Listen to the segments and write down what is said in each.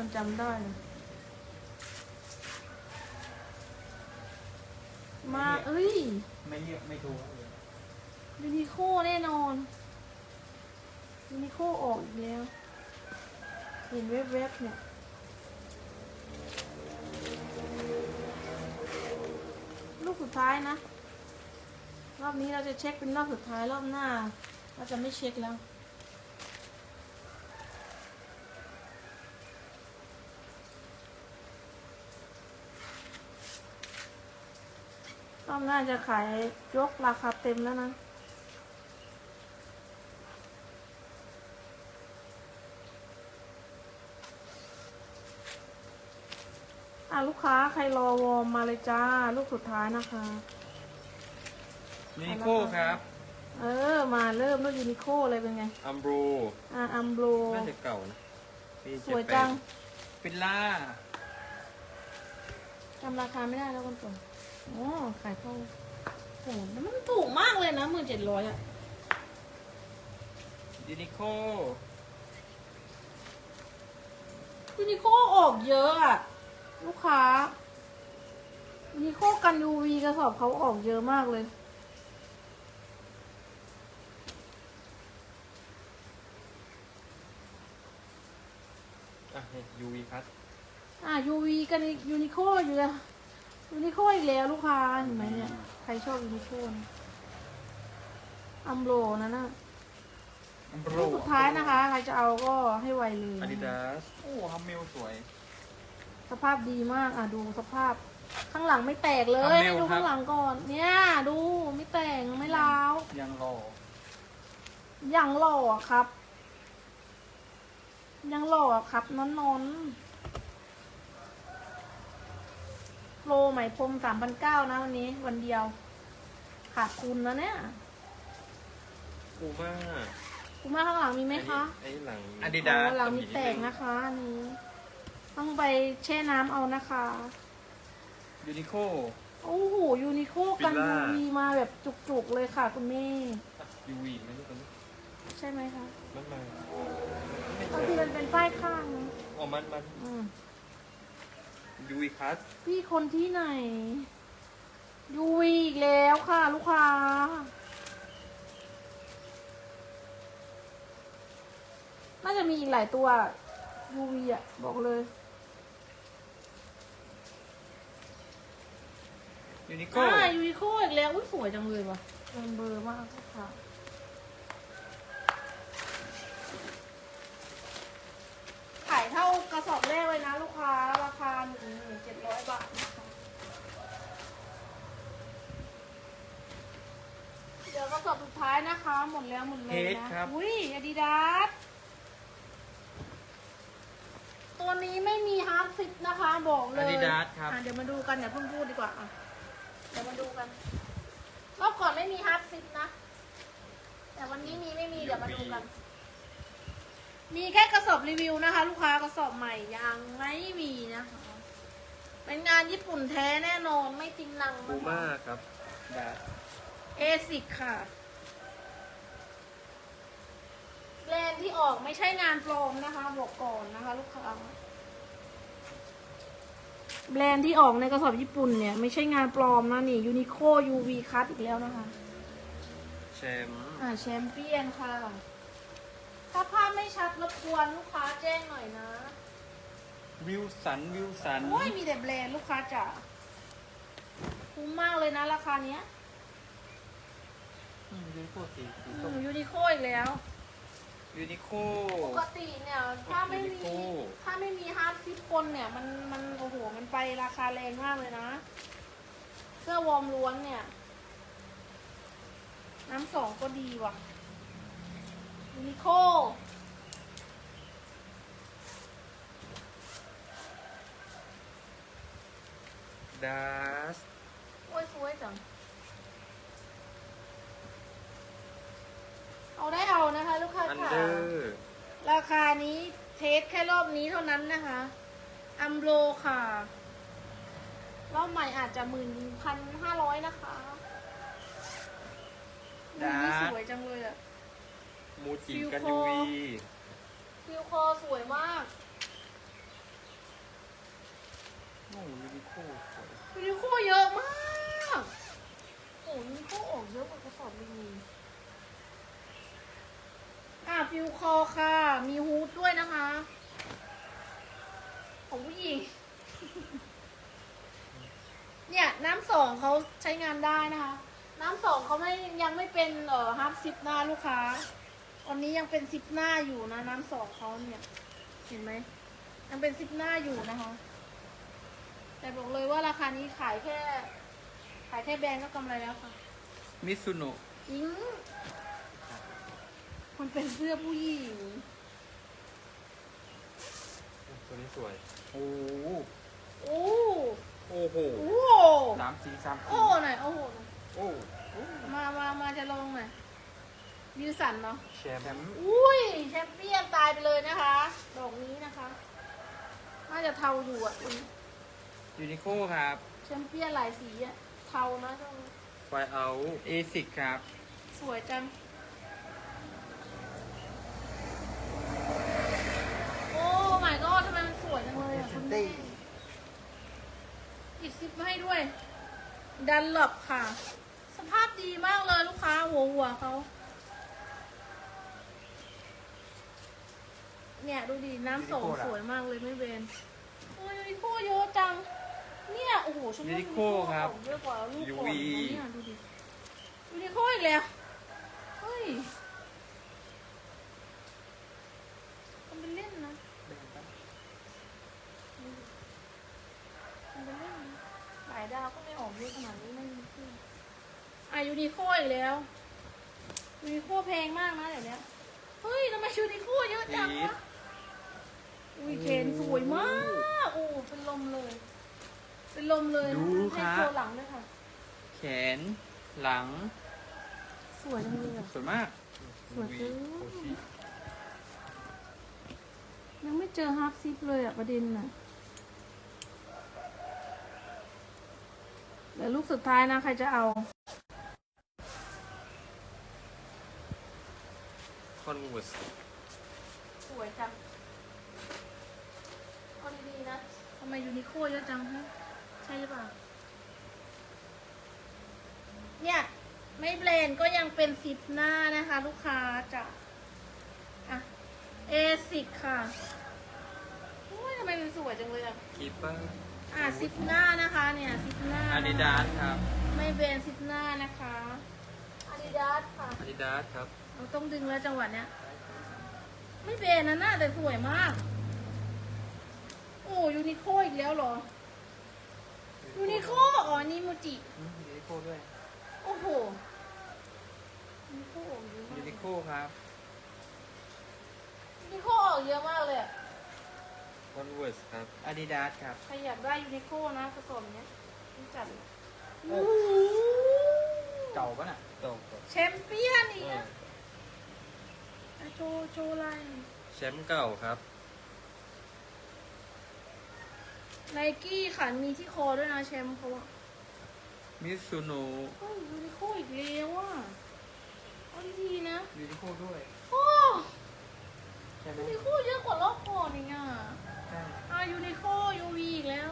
จนจำได้เลยมาเอ้ย ไม่เรียกไม่ถูกเลยยูนิโคแน่นอนยูนิโคออกอีกแล้ว เห็นเว็บๆเนี่ยลูกสุดท้ายนะ รอบนี้เราจะเช็คเป็นรอบสุดท้ายรอบหน้า เราจะไม่เช็คแล้ว อบหน้าจะขายยกราคาเต็มแล้วนะอะลูกค้าใครรอวอร์มมาเลยจ้า ลูกสุดท้ายนะคะ นิโคครับเออ มาเริ่มด้วยยูนิโคเลยเป็นไง อัมโบรอะอัมโบรน่าจะเก่านะปีสวยจังฟิลล่า จำราคาไม่ได้แล้วคนส่ง อ๋อขายเข้าโอ้โหแล้วมันถูกมากเลยนะหมื่นเจ็ดร้อยอะยูนิโคยูนิโคออกเยอะอะลูกค้ายูนิโคกัน UV กระสอบเขาออกเยอะมากเลยอะยูวีคัทอะ UV กันยูนิโคอยู่แล้ว ยูนิโคอีกแล้วลูกค้าเห็นไหมเนี่ย ใครชอบยูนิโคอัมโบรนั่นน่ะอัมโบรลูกสุดท้ายนะคะ ใครจะเอาก็ให้ไวเลยอาดิดาสโอ้ฮัมเมลสวย สภาพดีมากอะดูสภาพ ข้างหลังไม่แตกเลยทำเร็วดูครับ ข้างหลังก่อน เนี่ยดูไม่แตกไม่ร้าว ยังรอยังหล่ออะครับ ยังหล่ออะครับนอนนอนโป รไหมพรมสามพันเก้านะวันนี้วันเดียว ขาดทุนนะเนี่ยปูม่าคุณมาข้างหลังมีไหมคะไอ้หลังอาดิดาสอ๋อหลังมีแตกนะคะอันนี้ต้องไปแช่น้ำเอานะคะยูนิโคโอ้โหยูนิโคกันฟิลยูล่าวีมาแบบจุกๆเลยค่ะคุณแม่ยูวีไม่ใช่ตัวนี้ใช่ไหมคะมันมาบางทีมันเป็นป้ายข้างนะอ๋อมันมันอืม ยูวีคัทพี่คนที่ไหน ยูวีอีกแล้วค่ะลูกค้า น่าจะมีอีกหลายตัว ยูวีอะ บอกเลยยูนิโคอ่ายูนิโคอีกแล้วอุ้ยสวยจังเลยว่ะเป็นเบอร์มากค่ะขายเท่ากระสอบแรกเลยนะลูกค้า ราคาหนึ่งหมื่นเจ็ดร้อยบาทนะคะเดี๋ยวกระสอบสุด ท้ายนะคะ หมดแล้วหมดเลยนะอุ้ยอาดิดาสตัวนี้ไม่มีฮาร์ดซิปนะคะ บอกเลอายดิดาสครับ อะเดี๋ยวมาดูกันอย่าเพิ่งพูดดีกว่าอะเดี๋ยวมาดูกันรอบก่อนไม่มีฮาร์ดซิปนะ แต่วันนี้มีไม่มีเดี๋ยวมาดูกัน มีแค่กระสอบรีวิวนะคะ ลูกค้ากระสอบใหม่ยังไม่มีนะคะ เป็นงานญี่ปุ่นแท้แน่นอนไม่จริงนังปูม่าครับดาสเอซิกค่ะแบ รนด์ที่ออกไม่ใช่งานปลอมนะคะบอกก่อนนะคะ ลูกค้าแบรนด์ที่ออกในกระสอบญี่ปุ่นเนี่ย ไม่ใช่งานปลอมนะนี่ยูนิโคยูวีคัตอีกแล้วนะคะ แชมป์อ่าแชมเปี้ยนค่ะ ถ้าภาพไม่ชัดรบกวนลูกค้าแจ้งหน่อยนะวิลสันวิลสันโอ้ยมีแต่แบรนด์ลูกค้าจ๋าคุ้มมากเลยนะราคาเนี้ยอืมยูนิโคสีสีอืส้มมยูนิโคอีกแล้ว ยูนิโคปกติเนี่ยถ้าไม่มียูนิโคถ้าไม่มีฮาร์ดซิปคนเนี่ยมันมันโอ้โหมันไปราคาแรงมากเลยนะ เสื้อวอร์มล้วนเนี่ย น้ำสองก็ดีว่ะยูนิโคดาสโอ้ยสวยจัง เอาได้เอานะคะ ลูกค้าอันค่ะเดอร์ราคานี้เทสแค่รอบนี้เท่านั้นนะคะอัมโรค่ะรอบใหม่อาจจะหมื่นพันห้าร้อยนะคะอุ๊ยนี่สวยจังเลยอะ มูจิฟิลกันโคยูวีฟิลคอสวยมากอ้ยูนิโคสวยยูนิโคเยอะมากโอ้ยูนิโคออกเยอะกว่ากระสอบรีวิว อะฟิวคอค่ะ มีฮูดด้วยนะคะ ของผู้หญิง เนี่ยน้ำสองเขาใช้งานได้นะคะ น้ำสองเขาไม่ยังไม่เป็นเอ่อฮับซิปหน้าลูกค้าวันนี้ยังเป็นซิปหน้าอยู่นะ น้ำสองเขาเนี่ย เห็นไหมยังเป็นซิปหน้าอยู่นะคะ แต่บอกเลยว่าราคานี้ขายแค่ ขายแค่แบรนด์ก็กำไรแล้วค่ะมิซุโนะอิง มันเป็นเสื้อผู้หญิง ตัวนี้สวย โอ้โอ้โอ้โหโอ้สามสีสามสีโอ้หน่อยโอ้โหโอ้มามามาจะลงหน่อยวิวสันเนาะ แชมป์อุ้ยแชมเปี้ยนตายไปเลยนะคะ ดอกนี้นะคะ น่าจะเทาอยู่อะอุ๊ยยูนิโคครับ แชมเปี้ยนหลายสีอะ เทานะช่วงนี้ไฟเอาเอซิกครับ สวยจัง โอ้ my god ทำไมมันส วยจังเลยอะคุณแม่อีกซิปมาให้ด้วย ดันหลบค่ะ สภาพดีมากเลยลูกค้าหัวหัวเขาเนี่ยดูดิน้ำสองสวยมากเลยไม่เบนโอ้ยยูนิโคเยอะจัง เนี่ยโอ้โหฉันว่ายูนิโคครับของเยอะกว่าลูกยูก่อนวีนะเนี่ยดูดิยูนิโคอีกแล้วเฮ้ย อะยูนิโคอีกแล้วยูนิโคแพงมากนะเดี๋ยวนี้เฮ้ยทำไมยูนิโคเยอะจังอีวะทอุ้ยเคนสวยมากโอ้เป็นลมเลย เป็นลมเลยนะดูให้ครับโชว์หลังด้วยค่ะ แขน หลัง สวยจังเลยอะสวยมาก สวยจังโอชิยังไม่เจอฮาร์ปซิปเลยอะประเด็นน่ะเดี๋ยวลูกสุดท้ายนะ ใครจะเอา คอนวูสสวยจังเอาดีๆนะ ทำไมยูนิโคเยอะจังฮะใช่หรือเปล่า เนี่ย ไม่เบรนก็ยังเป็นสิบหน้านะคะ ลูกค้าจะอะเอสิกค่ะโอ้ยทำไมมันสวยจังเลยอะคีเปอร์อะสิบหน้านะคะเนี่ยสิบหน้าอาดิดาสครับ ไม่เบรนสิบหน้านะคะอาดิดาสค่ะอาดิดาสครับ เราต้องดึงแล้วจังหวะเนี้ย ไม่เบนนะหน้าแต่สวยมาก โอ้ยูนิโคอีกแล้วเหรอ ยูนิโคอ๋อนี่มูจิ อืมยูนิโคด้วยโอ้โหยูนิโคออกเยอะมายูกนิโคครับยูนิโคออกเยอะมากเลยอะคอนวูสครับอาดิดาสครับ ใครอยากได้ยูนิโคนะกระสอบเนี้ยต้องจัดเลยโอ้ โอ้โหเก่าปะน่ะเก่าแชมเปี้ยนอีกอะอะ โชว์โชว์ลายแชมป์เก่าครับ ไนกี้ค่ะ มีที่คอด้วยนะแชมป์เขาอะมิซุโนะเฮ้ยยูนิโคอีกแล้วอะเอาดีๆนะ ยูนิโคด้วย โอ้ใช่ไหมยูนิโคเยอะกว่ารอบก่อนอีกอะใช่อะยูนิโคยูวีอีกแล้ว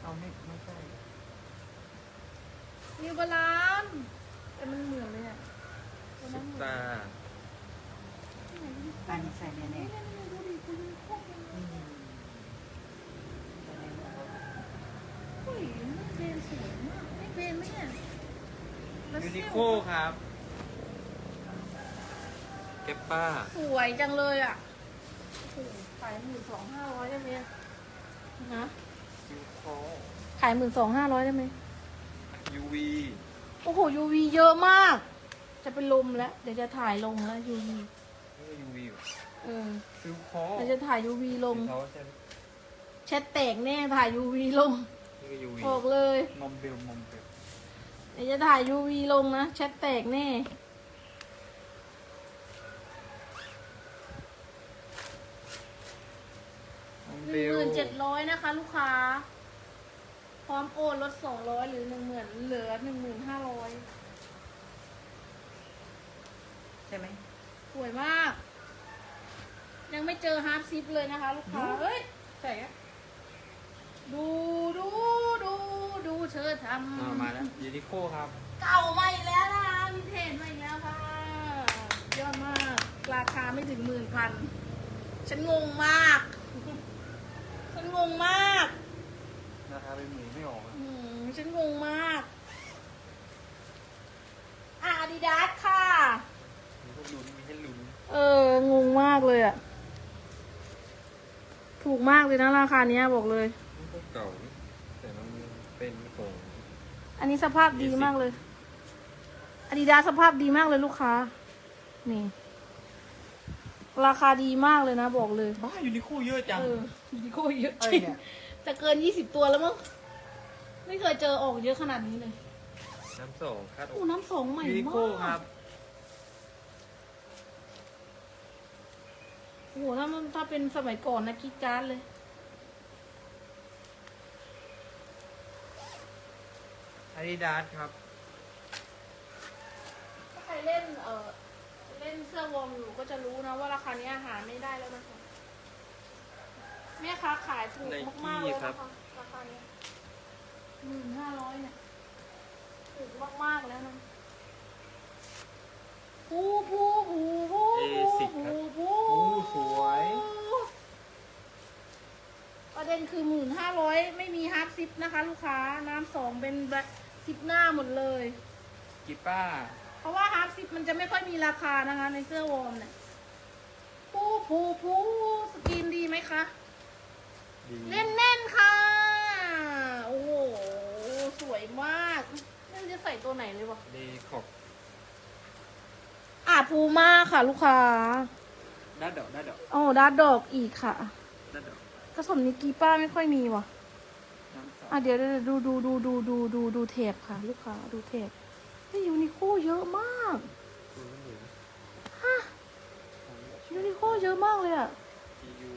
เอาไม่ไม่ใช่นิวบาลานซ์แต่มันเหมือนเลยอะตัวซุนั้นปเห มือนตาที่ไหนยูนิโคอันนี้ใส่แน่นี่นี่นี่ดูดิคุณยูนิโคเป็นๆอืมเฮ้ยไม่เบนสวยมากไม่เบนไหมเนี่ยแล้วยูนิเซลโคครับเก็ปป้า สวยจังเลยอะโอ้โหขายหมื่นสองห้าร้อยได้ไหมนะยูโค ขายหมื่นสองห้าร้อยได้ไหมยูวีโอ้โหยูวีเยอะมาก จะเป็นลมแล้ว เดี๋ยวจะถ่ายลงแล้วยูวีนี่ยูวี เออฟิวโคเดี๋ยวจะถ่ายยูวีลง เขาใช่ไหมแชทแตกแน่ถ่ายยูวีลงนี่ก็ยูวีบอกเลยมอมเบลมอมเบลเดี๋ยวจะถ่ายยูวีลงนะแชทแตกแน่มอมหเบนึ่งลหมื่นเจ็ดร้อยนะคะ ลูกค้า พร้อมโอนลดสองร้อยหรือหนึ่งหมื่นเหลือหนึ่งหมื่นห้าร้อยใช่ไหมสวยมากยัง ไม่เจอฮาร์ปซิปเลยนะคะ ลูกค้าเฮ้ยใช่อะดูดูดูดูเธอทำอ่ามาแล้วยูนิโคครับ เก่าใหม่แล้วนะคะวินเทจใหม่แล้วค่ะยอดมาก ราคาไม่ถึงหมื่นพัน ฉันงงมาก ฉันงงมาก ราคาเป็นหมื่นไม่ออกอะอืมฉันงงมาก อะอาดิดาสค่ะ มีพวกลุ้นมีให้ลุ้น เออ งงมากเลยอะ ถูกมากเลยนะราคาเนี้ยบอกเลยนี่พวกเก่านี่แต่มันเป็นของอันนี้สภาพดีมากเลยอาดิดาสภาพดีมากเลยลูกค้า นี่ ราคาดีมากเลยนะบอกเลย บ้ายูนิโคเยอะจัง เออยูนิโคเยอะเอ้จยริงเนี่ยจะเกินยี่สิบตัวแล้วมั้ง ไม่เคยเจอออกเยอะขนาดนี้เลยน้ำสองคาดอโอ้กน้ำสองใหม่ยูนิมาโคครับ โอ้โหถ้ามันถ้าเป็นสมัยก่อนนะกิ๊กการ์ดเลย อาดิดาสครับ ถ้าใครเล่นเออเล่นเสื้อวอร์มอยู่ก็จะรู้นะว่าราคานี้หาไม่ได้แล้วนะคะแม่ค้าขายถูกมากๆเลยนะคะราคานี้หมื่นห้าร้อยเนี่ยถูกมากๆแล้วนะ ผูผูผูผูเอสิกครับผูโอ้สวย ประเด็นคือหมื่นห้าร้อยไม่มีฮาร์ดซิปนะคะ ลูกค้าน้ำสองเป็นแบบซิปหน้าหมดเลยกิป้าเพราะว่าฮาร์ดซิปมันจะไม่ค่อยมีราคานะคะ ในเสื้อวอร์มเนี่ยผูผูผูสกรีนดีไหมคะ ดีแน่นๆค่ะ โอ้โห สวยมากไม่รู้จะใส่ตัวไหนเลยวะ ดีขอบ อะพูม่าค่ะ ลูกค้าด้าดอกด้าดอกโอ้ดัดดอกอีกค่ะด้าดอกกระสมนิกีป้าไม่ค่อยมีว่ะน้ำสองอะเดี๋ยวเดี๋ยวดูดูดูดูดูดูดูเทปค่ะ ลูกค้าดูเทปนี่ยูนิโคเยอะมากดูมันอยู่ฮะยูนิโคเยอะมากเลยอะจียู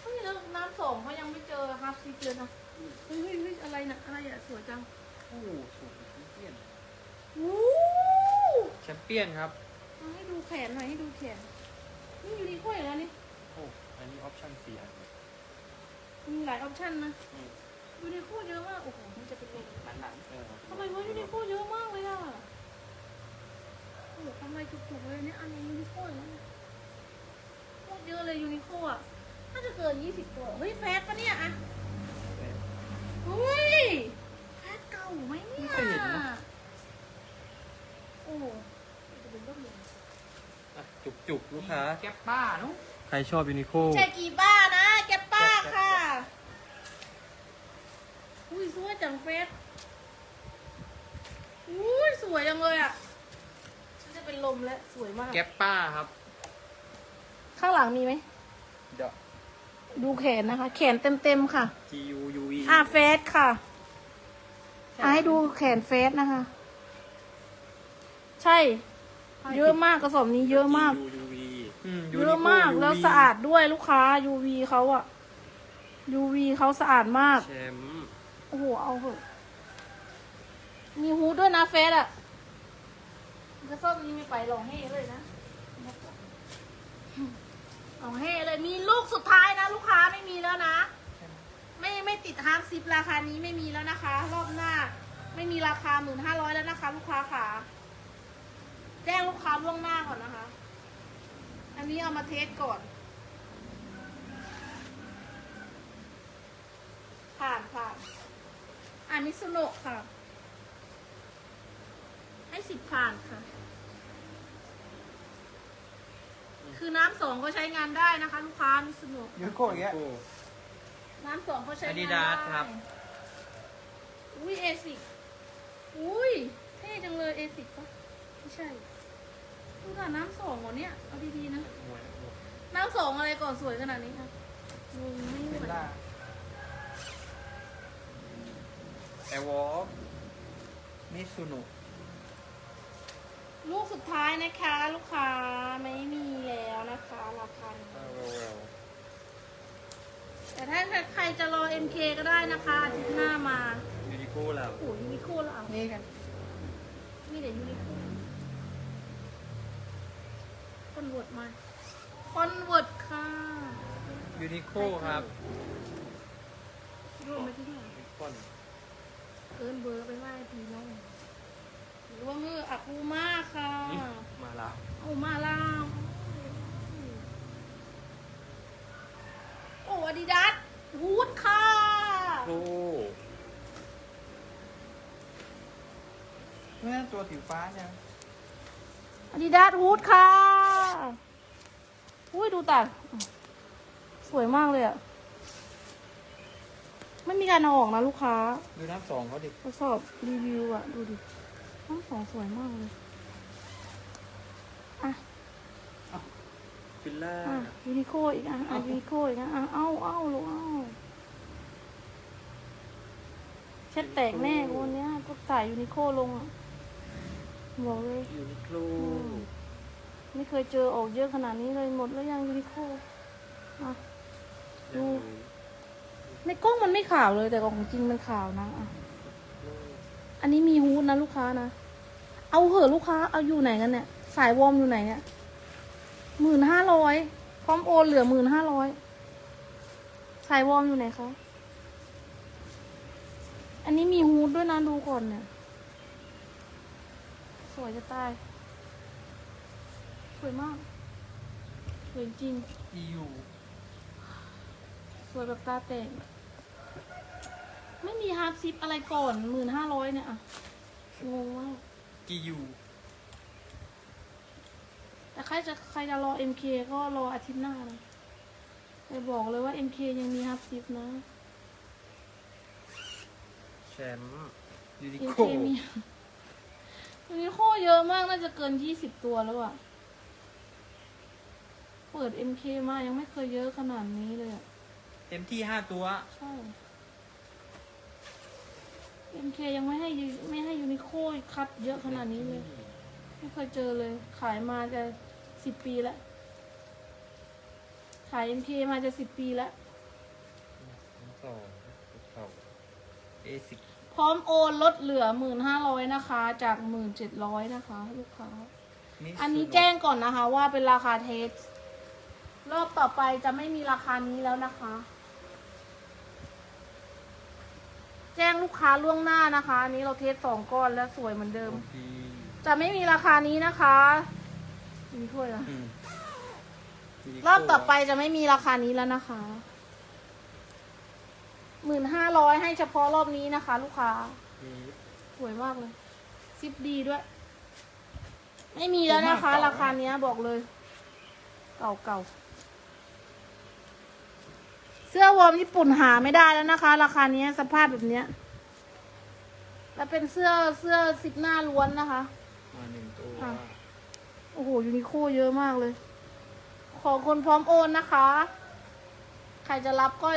เฮ้ยแล้วน้ำสองเขายังไม่เจอฮาร์ฟซิปเลยนะเฮ้ยเฮ้ยเฮ้ยอะไรนะอะไรอะสวยจังโอ้สูงแชมเปี้ยน วู้แชมเปี้ยนครับเอาให้ดูแขนหน่อยให้ดูแขน นี่ยูนิโคอีกแล้วนี่ โอ้อันนี้ออปชั่นสี่อันเลยมีหลายออปชั่นนะอืมยูนิโคเยอะมาก โอ้โห มันจะเป็นลมหนังเออทำไมว่ายูนิโคเยอะมากเลยอะ โอ้โหทำไมจุกๆเลยเนี่ย อันนี้ยูนิโคอย่างนั้นโคตรเยอะเลยยูนิโคอะ น่าจะเกินยี่สิบตัว เฮ้ยแฟตปะเนี่ยอะเฮ้ยแฟตเก่าไหมเนี่ย ไม่เคยเห็นนะโอ้จะเป็นต้นเลยอะจุกจุกๆลูกค้า แก๊ปป้าเนุ๊ใครชอบยูนิโคใช่กี่บ้านะแกปป้าค่ะ อุ้ยสวยจังเฟสอุ้ยสวยจังเลยอะฉันจะเป็นลมแล้วสวยมาก แก๊ปป้าครับ ข้างหลังมีไหม เดอะดูแขนนะคะ แขนเต็มๆค่ะ G U U E อะเฟสค่ะอะให้ดูแขนเฟสนะคะ ใช่ เยอะมากกระสอบนี้เยอะมาก G U U E อืมเยอะมาก Uniqlo แล้ว UV สะอาดด้วยลูกค้า UV เขาอะ UV เขาสะอาดมาก แชมป์โอ้โห เอาเหอะมีฮูดด้วยนะเฟสอะกระส้มนี้ไม่ไปลองเฮ่เลยนะลองเฮ่เลย มีลูกสุดท้ายนะ ลูกค้าไม่มีแล้วนะ ไม่ไม่ติดฮาร์ดซิปราคานี้ไม่มีแล้วนะคะ รอบหน้า ไม่มีราคาหมื่นห้าร้อยแล้วนะคะ ลูกค้าค่ะ แจ้งลูกค้าล่วงหน้าก่อนนะคะ อันนี้เอามาเทสก่อน ผ่านผ่านอ่ามิสุโนะค่ะ ให้สิบผ่านค่ะ คือน้ำสองก็ใช้งานได้นะคะ ลูกค้ามิสุโนะยูนิโคอย่างเงี้ยโอ้น้ำสองก็ใช้งานได้ Adidas ครับ อุ้ยเอซิกอุ้ยเท่จังเลยเอซิกปะไม่ใช่ ดูค่ะน้ำสองเหรอเนี่ย เอาดีๆนะหวยหวยน้ำสองอะไรก่อนสวยขนาดนี้คะงงไม่ไหเบวลล่าแอร์วอล์กมิซุโนะลูกสุดท้ายนะคะ ลูกค้าไม่มีแล้วนะคะราคานี้อ่าเวลเวลแต่ถ้าใครจะรอ MK ก็ได้นะคะอาทิตย์หน้ามายูนิโคแล้ว โอ้ยยูนิโคแล้วเอานี่กัน มีแต่ยูนิโคค อนเวิร์ตมาคอนเวิร์ตค่ะยูนิโคครับรวมไปที่ไหนนิคอนเกินเบอร์ไปไหว้พี่น้องรวมมืออากูมาค่ะมาแล้วเอามาลาวโอ้อาดิดาสฮูดค่ะโอ้นี่ตัวสีฟ้าเนี่ย อาดิดาสฮูดค่ะ อุ้ยดูแต่สวยมากเลยอะไม่มีการเอาออกนะลูกค้า ดูน้ำสองเขาดิทดสอบรีวิวอะดูดิทั้งสองสวยมากเลย อะฟิลล่าอะยูนิโคอีกอะอะยูนิโคอีกอะอะเอาเอาลูกเอาเช็ดแตกแน่วันเนี้ยก็ใส่ยูนิโคลงอะ บอกเลย ยูนิโคลไม่เคยเจอออกเยอะขนาดนี้เลยหมดแล้วยังยูนิโคอะดูในกล้องมันไม่ขาวเลยแต่ของจริงมันขาวนะอะอันนี้มีฮูดนะลูกค้านะ เอาเหอะลูกค้าเอาอยู่ไหนกันเนี่ย สายวอร์มอยู่ไหนเนี่ยหมื่นห้าร้อยพร้อมโอนเหลือหมื่นห้าร้อยสายวอร์มอยู่ไหนคะ อันนี้มีฮูดด้วยนะดูก่อนเนี่ยส วยจะตาย สวยมาก สวยจริง อียูสวยแบบตาแตกไม่มีฮาร์ดซิปอะไรก่อนหมื่นห้าร้อยเนี่ยอะงงมากกียูแต่ใครจะใครจะรอ MK ก็รออาทิตย์หน้านะแต่บอกเลยว่า MK ยังมีฮาร์ดซิปนะ แชมป์ยูนิ MK โคมี ยูนิโคเยอะมากน่าจะเกินยี่สิบตัวแล้วอะเปิด MK มายังไม่เคยเยอะขนาดนี้เลยอะเต็มที่ห้าตัว ใช่ MK ยังไม่ให้ยูไม่ให้ยูนิโคคัดเยอะขนาดนี้เลย ไม่เคยเจอเลย ขายมาจะสิบปีแล้ว ขาย MK มาจะสิบปีแล้ว สองเข่าเอซิก พร้อมโอนลดเหลือหมื่นห้าร้อยนะคะ จากหมื่นเจ็ดร้อยนะคะลูกค้า อันนี้แจ้งก่อนนะคะ ว่าเป็นราคาเทส รอบต่อไปจะไม่มีราคานี้แล้วนะคะ แจ้งลูกค้าล่วงหน้านะคะ อันนี้เราเทสสองก้อนแล้วสวยเหมือนเดิมดีจะไม่มีราคานี้นะคะมีถ้วยละอืมยูนิโครอบต่อไปจะไม่มีราคานี้แล้วนะคะ หมื่นห้าร้อยให้เฉพาะรอบนี้นะคะ ลูกค้ามีสวยมากเลยซิปดีด้วย ไม่มีแล้วนะคะ ราคาเนี้ยบอกเลย เก่าเก่าเสื้อวอร์มญี่ปุ่นหาไม่ได้แล้วนะคะ ราคาเนี้ยสภาพแบบเนี้ยแล้วเป็นเสื้อเสื้อซิปหน้าล้วนนะคะมาหนึ่งตัวอะโอ้โหยูนิโคเยอะมากเลย ขอคนพร้อมโอนนะคะ ใครจะรับก็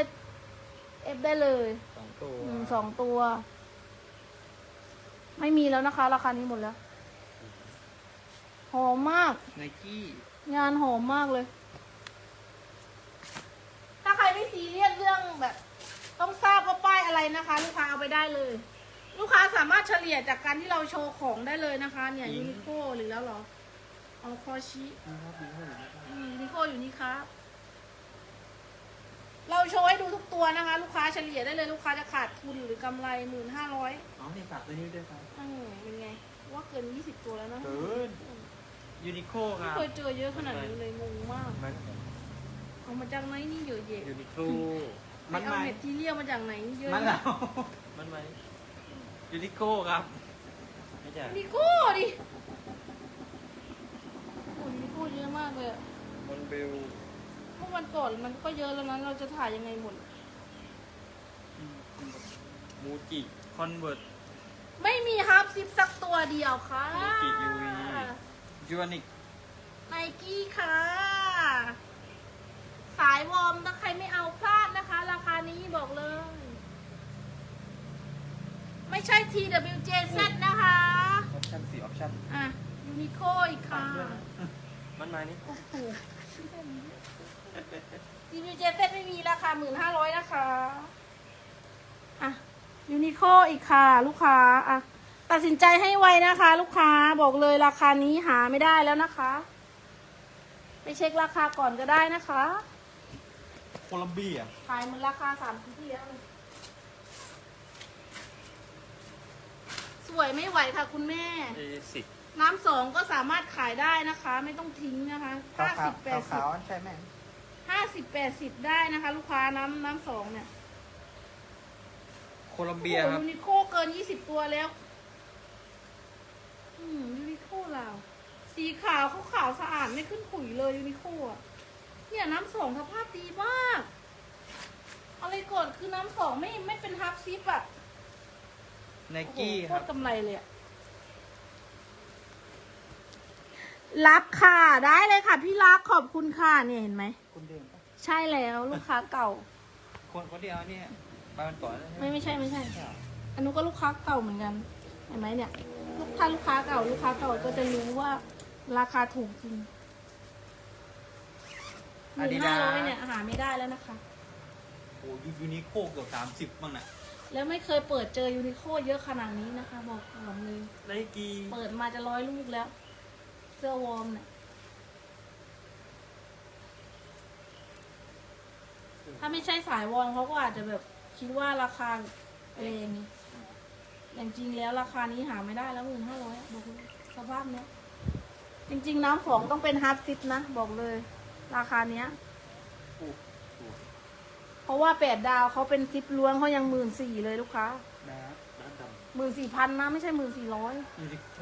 เอฟได้เลยสองตัวหนึ่งสองตัว ไม่มีแล้วนะคะ ราคานี้หมดแล้ว หอมมาก ไนกี้งานหอมมากเลย ถ้าใครไม่ซีเรียสเรื่องแบบ ต้องทราบว่าป้ายอะไรนะคะ ลูกค้าเอาไปได้เลย ลูกค้าสามารถเฉลี่ยจากการที่เราโชว์ของได้เลยนะคะ เนี่ยยูนิโคหรือแล้วเหรอเอาคอชินะครับมีเท่าไหร่นะครับ อืมยูนิโคอยู่นี่ครับ เราโชว์ให้ดูทุกตัวนะคะ ลูกค้าเฉลี่ยได้เลยลูกค้าจะขาดทุนหรือกำไรหมื่นห้าร้อยอ๋อนี่ฝากตัวนี้ด้วยครับอืมเป็นไง ว่าเกินยี่สิบตัวแล้วนะเกินยูนิโคคไม่รับเคยเจอเยอะขนาดนี้เลยงงมากมันเอามาจากไหนนี่เยอะแยะยูนิโคไปเอาเม็ดที่เรียกมาจากไหนเยอะมันเอามันไหมยูนิโคครับ ไม่ใช่นิโก้ดิโอ้นิโก้เยอะมากเลยอะบอลเบลเมื่อวันก่อนมันก็เยอะแล้วนั้นเราจะถ่ายยังไงหมด มูจิคอนเวิร์ต ไม่มีฮาร์ปซิปสักตัวเดียวค่ะมูจิยูวีจูวานิกไนกี้ค่ะ สายวอร์มถ้าใครไม่เอาพลาดนะคะ ราคานี้บอกเลย ไม่ใช่ TWJZ นะคะ ออปชั่นสี่ออปชั่นอะยูนิโคอีกค่ะ มันมานี่โอ้โห TWJZ ไม่มีราคาหมื่นห้าร้อยนะคะ อะยูนิโคอีกค่ะ ลูกค้า อะ ตัดสินใจให้ไวนะคะ ลูกค้าบอกเลยราคานี้หาไม่ได้แล้วนะคะ ไปเช็คราคาก่อนก็ได้นะคะโคลัมเบียขายมันราคาสามที่แล้วเลยสวยไม่ไหวค่ะคุณแม่เอสิบ น้ำสองก็สามารถขายได้นะคะ ไม่ต้องทิ้งนะคะห้าสิบแปดสิบ ขาวๆใช่ไหม ห้าสิบแปดสิบได้นะคะ ลูกค้าน้ำน้ำสองเนี่ยโคลัมเบียครับยูนิโคเกินยี่สิบตัวแล้ว อืมยูนิโคเราวสีขาวเขาขาวสะอาดไม่ขึ้นขุยเลยยูนิโคอะเนี่ยน้ำสองสภาพดีมากอะไรก่อนคือน้ำสองไม่ไม่เป็นฮับซิปอะไนโอ้โหกี้โคครัตบ รกำไรเลยอะรับค่ะได้เลยค่ะ พี่รักขอบคุณค่ะเนี่ยเห็นไหม คุณเดิมปะใช่แล้วลูกค้าเก่า คนคนเดียวเนี่ยไปมันก่อนแล้วใช่ไหมไม่ไม่ใช่ไม่ใช่ อันนู้นก็ลูกค้าเก่าเหมือนกัน เห็นไหมเนี่ย ลูกถ้าลูกค้าเก่า ลูกค้าเก่าก็จะรู้ว่าราคาถูกจริงหมื่นห้าร้อยเนี่ยหาไม่ได้แล้วนะคะ โอ้ยยูนิโคเกือบสามสิบบ้างน่ะแล้วไม่เคยเปิดเจอยูนิโคเยอะขนาดนี้นะคะ บอกก่อนเลย ไนกี้เปิดมาจะร้อยลูกแล้ว เสื้อวอร์มเนี่ย ถ้าไม่ใช่สายวอร์มเขาก็อาจจะแบบคิดว่าราคาอะไรอย่างนี้แต่จริงๆแล้วราคานี้หาไม่ได้แล้วหมื่นห้าร้อยบอกเลยสภาพเนี้ย จริงๆน้ำฝองต้องเป็นฮาร์ดซิปนะ บอกเลย ราคาเนี้ยโอ้โหเพราะว่าแปดดาวเขาเป็นซิปล้วนเขายังหมื่นสี่เลยลูกค้านะน้ำดหมื่นสี่พันนะ ไม่ใช่หมื่นสี่ร้อยำยูนิโค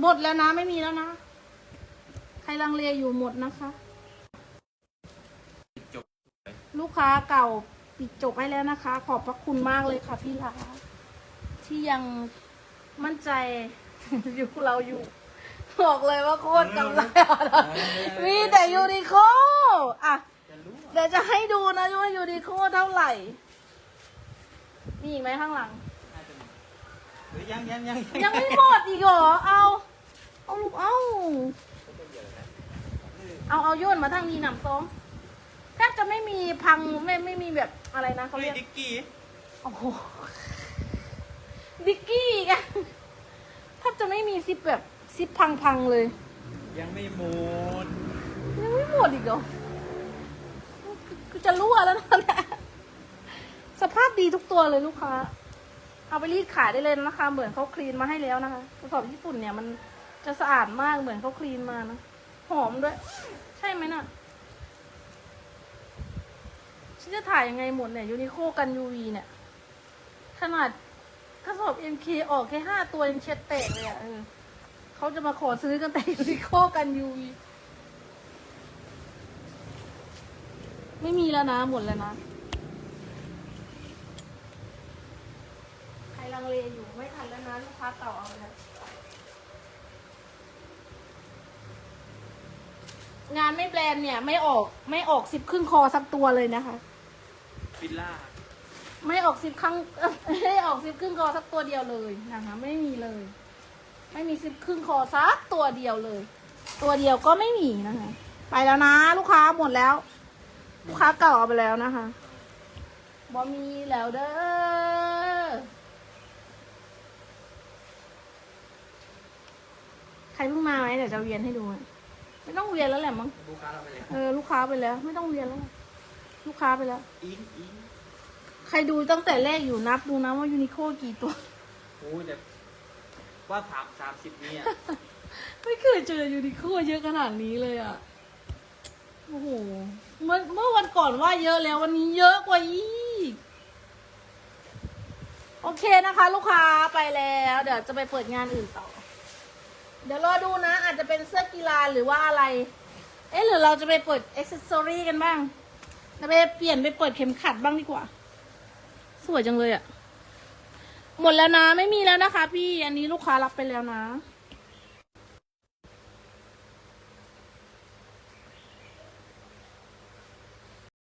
หมดแล้วนะไม่มีแล้วนะ ใครลังเลอยู่หมดนะคะจบ ลูกค้าเก่าปิดจบให้แล้วนะคะ ขอบพระคุณมากเลยค่ะพี่ลาที่ยังมั่นใจ อยู่เราอยู่ บอกเลยว่าโคตรกำไรอะมีแต่ยูนิโคอะจะรู้อะเดี๋ยวจะให้ดูนะว่ายูนิโคเท่าไหร่ มีอีกไหมข้างหลังน่าจะมีเฮ้ยยังยังยังยังไม่หมดอีกเหรอ เอา เอาลูกเอา เอาเอาโย่นมาทางนี้หนำซ้อมแทบจะ ไม่มีพังไม่ไม่มีแบบอะไรนะเขาเฮ้ยเรียกดิกกี้โอ้โหดิกกี้อีกันแทบจะไม่มีซิปแบบซิปพังๆเลย ยังไม่หมดยังไม่หมดอีกเหรอกูจะรั่วแล้วนะเนี่ยสภาพดีทุกตัวเลยลูกค้า เอาไปรีดขายได้เลยนะคะ เหมือนเขาคลีนมาให้แล้วนะคะกระสอบญี่ปุ่นเนี่ยมันจะสะอาดมากเหมือนเขาคลีนมานะ หอมด้วย ใช่ไหมน่ะ ฉันจะถ่ายยังไงหมดเนี่ยยูนิโคกันยูวีเนี่ย ขนาดกระสอบเอ็มเคออกแค่ห้าตัวยังเช็ดแตกเลยอะเออเขาจะมาขอซื้อกันแต่ยูนิโคกันยูวีไม่มีแล้วนะหมดแล้วนะ ใครลังเลอยู่ไม่ทันแล้วนะลูกค้าเก่าเอาไปแล้วงานไม่แบรนด์เนี่ย ไม่ออกไม่ออกสิบครึ่งคอสักตัวเลยนะคะ ฟิลล่าไม่ออกสิบครั้งเอ้ยไม่ได้ออกสิบครึ่งคอสักตัวเดียวเลยนะคะไม่มีเลย ไม่มีสิบครึ่งคอสักตัวเดียวเลย ตัวเดียวก็ไม่มีนะคะ ไปแล้วนะ ลูกค้าหมดแล้ว ลูกค้าเก่าเอาไปแล้วนะคะบอมีแล้วเด้อใครเพิ่งมาไหมเดี๋ยวจะเวียนให้ดูอะไม่ต้องเวียนแล้วแหละมั้งลูกค้าเราไปเลยเออลูกค้าไปแล้ว ไม่ต้องเวียนแล้ว ลูกค้าไปแล้ว อิงอิงใครดูตั้งแต่แรกอยู่นับดูนะว่ายูนิโคกี่ตัว โอ้ยแต่ว่าสามสามสิบเนี่ยไม่เคยเจอยูนิโคเยอะขนาดนี้เลยอะ โอ้โห เมื่อเมื่อวันก่อนว่าเยอะแล้ววันนี้เยอะกว่าอีก โอเคนะคะ ลูกค้าไปแล้ว เดี๋ยวจะไปเปิดงานอื่นต่อ เดี๋ยวรอดูนะ อาจจะเป็นเสื้อกีฬาหรือว่าอะไร เอ๊ะหรือเราจะไปเปิดอ็อกซ์ซอรี่กันบ้าง จะไปเปลี่ยนไปเปิดเข็มขัดบ้างดีกว่า สวยจังเลยอะ่ะหมดแล้วนะไม่มีแล้วนะคะ พี่อันนี้ลูกค้ารับไปแล้วนะ